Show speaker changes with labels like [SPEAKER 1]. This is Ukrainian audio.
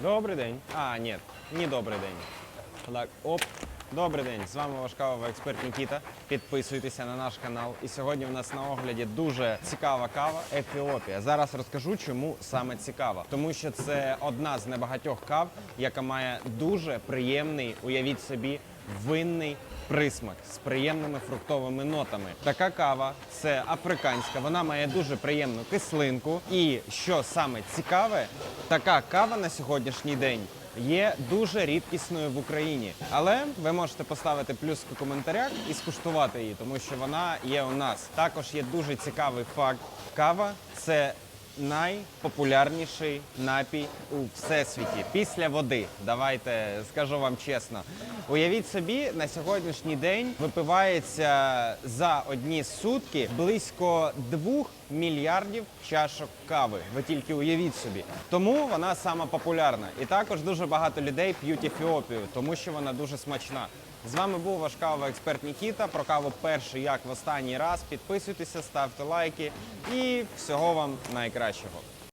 [SPEAKER 1] Добрий день. А, ні, не добрий день. Так, оп. Добрий день. З вами ваш кавовий експерт Нікіта. Підписуйтеся на наш канал. І сьогодні у нас на огляді дуже цікава кава Ефіопія. Зараз розкажу, чому саме цікава. Тому що це одна з небагатьох кав, яка має дуже приємний, уявіть собі, винний присмак з приємними фруктовими нотами. Така кава це африканська, вона має дуже приємну кислинку. І що саме цікаве, така кава на сьогоднішній день є дуже рідкісною в Україні. Але ви можете поставити плюс в коментарях і скуштувати її, тому що вона є у нас. Також є дуже цікавий факт. Кава це найпопулярніший напій у всесвіті після води. Давайте скажу вам чесно. Уявіть собі, на сьогоднішній день випивається за одні сутки близько 2 мільярдів чашок кави. Ви тільки уявіть собі. Тому вона сама популярна. І також дуже багато людей п'ють ефіопію, тому що вона дуже смачна. З вами був ваш кава-експерт Нікіта. Про каву перший як в останній раз. Підписуйтеся, ставте лайки і всього вам найкращого.